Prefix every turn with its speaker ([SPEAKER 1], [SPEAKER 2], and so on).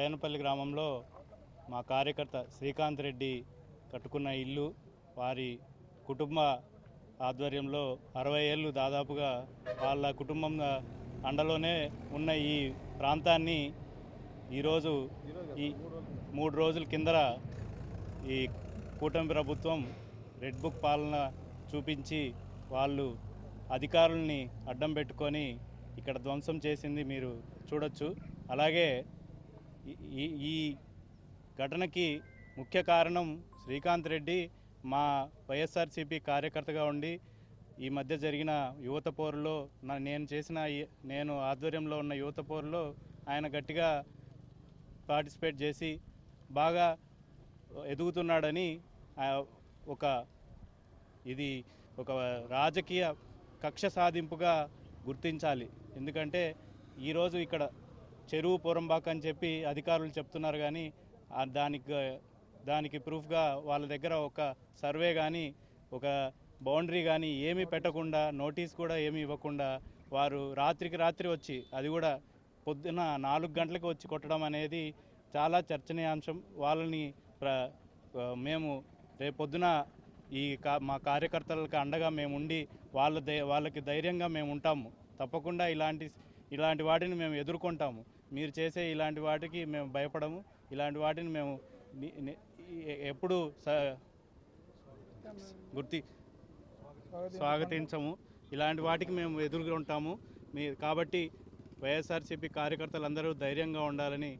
[SPEAKER 1] బయనపల్లి గ్రామంలో మా కార్యకర్త శ్రీకాంత్ రెడ్డి కట్టుకున్న ఇల్లు వారి కుటుంబ ఆధ్వర్యంలో అరవై ఏళ్ళు దాదాపుగా వాళ్ళ కుటుంబం అండలోనే ఉన్న ఈ ప్రాంతాన్ని ఈరోజు ఈ మూడు రోజుల కిందర ఈ కూటమి ప్రభుత్వం రెడ్ బుక్ పాలన చూపించి వాళ్ళు అధికారుల్ని అడ్డం పెట్టుకొని ఇక్కడ ధ్వంసం చేసింది మీరు చూడొచ్చు. అలాగే ఈ- ఈ ఘటనకి ముఖ్య కారణం శ్రీకాంత్ రెడ్డి మా వైఎస్ఆర్సీపీ కార్యకర్తగా ఉండి ఈ మధ్య జరిగిన యువత పోరులో నా- నేను చేసిన నేను ఆధ్వర్యంలో ఉన్న యువత పోరులో ఆయన గట్టిగా పార్టిసిపేట్ చేసి బాగా ఎదుగుతున్నాడని ఒక ఇది ఒక రాజకీయ కక్ష సాధింపుగా గుర్తించాలి. ఎందుకంటే ఈరోజు ఇక్కడ చెరువు పొరంబాక్ అని చెప్పి అధికారులు చెప్తున్నారు కానీ దానికి దానికి ప్రూఫ్గా వాళ్ళ దగ్గర ఒక సర్వే కానీ ఒక బౌండరీ కానీ ఏమీ పెట్టకుండా నోటీస్ కూడా ఏమీ ఇవ్వకుండా వారు రాత్రికి రాత్రి వచ్చి అది కూడా పొద్దున నాలుగు గంటలకు వచ్చి కొట్టడం అనేది చాలా చర్చనీయాంశం. వాళ్ళని ప్ర మేము రేపు పొద్దున ఈ కా మా కార్యకర్తలకు అండగా మేము ఉండి వాళ్ళ వాళ్ళకి ధైర్యంగా మేము ఉంటాము. తప్పకుండా ఇలాంటి ఇలాంటి వాటిని మేము ఎదుర్కొంటాము. మీరు చేసే ఇలాంటి వాటికి మేము భయపడము. ఇలాంటి వాటిని మేము ఎప్పుడు గుర్తి స్వాగతించము. ఇలాంటి వాటికి మేము ఎదురుగా ఉంటాము. మీ కాబట్టి వైఎస్ఆర్సీపీ కార్యకర్తలందరూ ధైర్యంగా ఉండాలని